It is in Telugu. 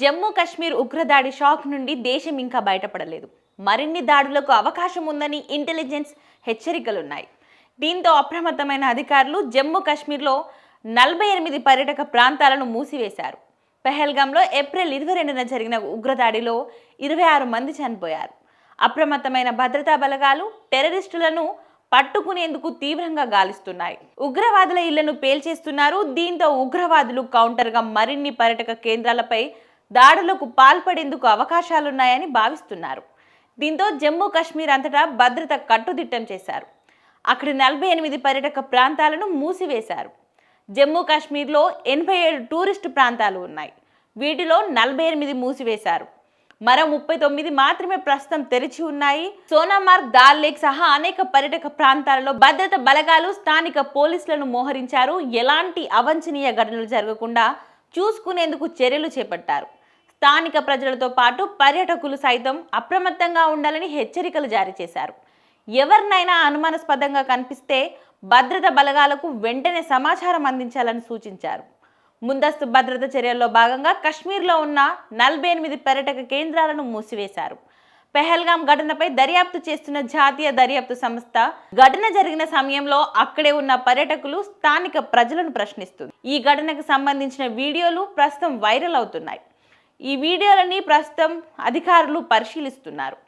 జమ్మూ కాశ్మీర్ ఉగ్రదాడి షాక్ నుండి దేశం ఇంకా బయటపడలేదు. మరిన్ని దాడులకు అవకాశం ఉందని ఇంటెలిజెన్స్ హెచ్చరికలున్నాయి. దీంతో అప్రమత్తమైన అధికారులు జమ్మూ కాశ్మీర్లో నలభై ఎనిమిది పర్యాటక ప్రాంతాలను మూసివేశారు. పెహల్గాంలో ఏప్రిల్ ఇరవై రెండున జరిగిన ఉగ్రదాడిలో ఇరవై ఆరు మంది చనిపోయారు. అప్రమత్తమైన భద్రతా బలగాలు టెర్రరిస్టులను పట్టుకునేందుకు తీవ్రంగా గాలిస్తున్నాయి. ఉగ్రవాదుల ఇళ్ళను పేల్చేస్తున్నారు. దీంతో ఉగ్రవాదులు కౌంటర్గా మరిన్ని పర్యటక కేంద్రాలపై దాడులకు పాల్పడేందుకు అవకాశాలున్నాయని భావిస్తున్నారు. దీంతో జమ్మూ కాశ్మీర్ అంతటా భద్రత కట్టుదిట్టం చేశారు. అక్కడి నలభై ఎనిమిది పర్యాటక ప్రాంతాలను మూసివేశారు. జమ్మూ కాశ్మీర్లో ఎనభై ఏడు టూరిస్టు ప్రాంతాలు ఉన్నాయి. వీటిలో నలభై ఎనిమిది మూసివేశారు. మరో ముప్పై తొమ్మిది మాత్రమే ప్రస్తుతం తెరిచి ఉన్నాయి. సోనామార్గ్ దాల్ లేక్ సహా అనేక పర్యటక ప్రాంతాలలో భద్రత బలగాలు స్థానిక పోలీసులను మోహరించారు. ఎలాంటి అవంచనీయ ఘటనలు జరగకుండా చూసుకునేందుకు చర్యలు చేపట్టారు. స్థానిక ప్రజలతో పాటు పర్యాటకులు సైతం అప్రమత్తంగా ఉండాలని హెచ్చరికలు జారీ చేశారు. ఎవరినైనా అనుమానాస్పదంగా కనిపిస్తే భద్రత బలగాలకు వెంటనే సమాచారం అందించాలని సూచించారు. ముందస్తు భద్రత చర్యల్లో భాగంగా కశ్మీర్లో ఉన్న నలభై ఎనిమిది పర్యాటక కేంద్రాలను మూసివేశారు. పెహల్గాం ఘటనపై దర్యాప్తు చేస్తున్న జాతీయ దర్యాప్తు సంస్థ ఘటన జరిగిన సమయంలో అక్కడే ఉన్న పర్యటకులు స్థానిక ప్రజలను ప్రశ్నిస్తుంది. ఈ ఘటనకు సంబంధించిన వీడియోలు ప్రస్తుతం వైరల్ అవుతున్నాయి. ఈ వీడియోలని ప్రస్తుతం అధికారులు పరిశీలిస్తున్నారు.